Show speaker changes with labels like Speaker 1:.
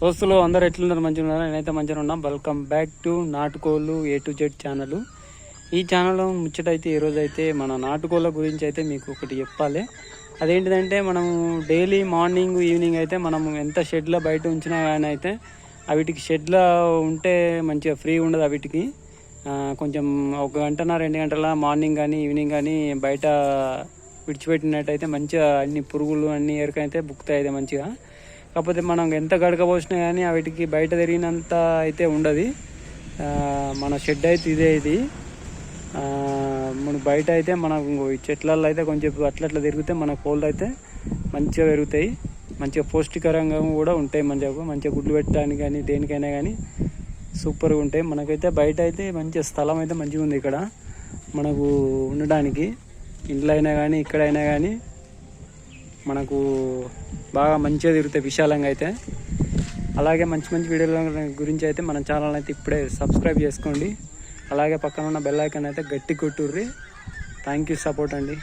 Speaker 1: దోస్తులు అందరు ఎట్లున్నారు? మంచిగా ఉన్నారు నేనైతే మంచిగా ఉన్నా. వెల్కమ్ బ్యాక్ టు నాటుకోళ్ళు ఏ టు జెడ్ ఛానల్ ఈ ఛానల్ ముచ్చటైతే ఈరోజు అయితే మన నాటుకోళ్ళ గురించి అయితే మీకు ఒకటి చెప్పాలి. అదేంటిదంటే మనం డైలీ మార్నింగ్ ఈవినింగ్ అయితే మనం ఎంత షెడ్లో బయట ఉంచినా కానీ అయితే అవిటికి షెడ్లో ఉంటే మంచిగా ఫ్రీ ఉండదు అవిటికి. కొంచెం ఒక గంటన రెండు గంటల మార్నింగ్ కానీ ఈవినింగ్ కానీ బయట విడిచిపెట్టినట్టయితే మంచిగా అన్ని పురుగులు అన్ని ఎరకైతే బుక్తాయి అయితే మంచిగా. కాకపోతే మనం ఎంత గడకపోసినా కానీ వాటికి బయట తిరిగినంత అయితే ఉండదు. మన షెడ్ అయితే ఇదే ఇది. మన బయట అయితే మనకు చెట్లలో అయితే కొంచెం అట్లా అట్లా తిరిగితే మన కోళ్ళు అయితే మంచిగా పెరుగుతాయి. మంచిగా పౌష్టికరంగా కూడా ఉంటాయి మంచిగా. మంచిగా గుడ్లు పెట్టడానికి కానీ దేనికైనా కానీ సూపర్గా ఉంటాయి. మనకైతే బయట అయితే మంచి స్థలం అయితే మంచిగా ఉంది ఇక్కడ. మనకు ఉండడానికి. ఇంట్లో అయినా కానీ ఇక్కడైనా కానీ మనకు బాగా మంచిగా తిరుగుతాయి విశాలంగా అయితే. అలాగే మంచి మంచి వీడియోల గురించి అయితే మన ఛానల్ అయితే ఇప్పుడే సబ్స్క్రైబ్ చేసుకోండి. అలాగే పక్కన ఉన్న బెల్ ఐకాన్ అయితే గట్టి కొట్టుర్రి. థ్యాంక్ యూ సపోర్ట్ అండి.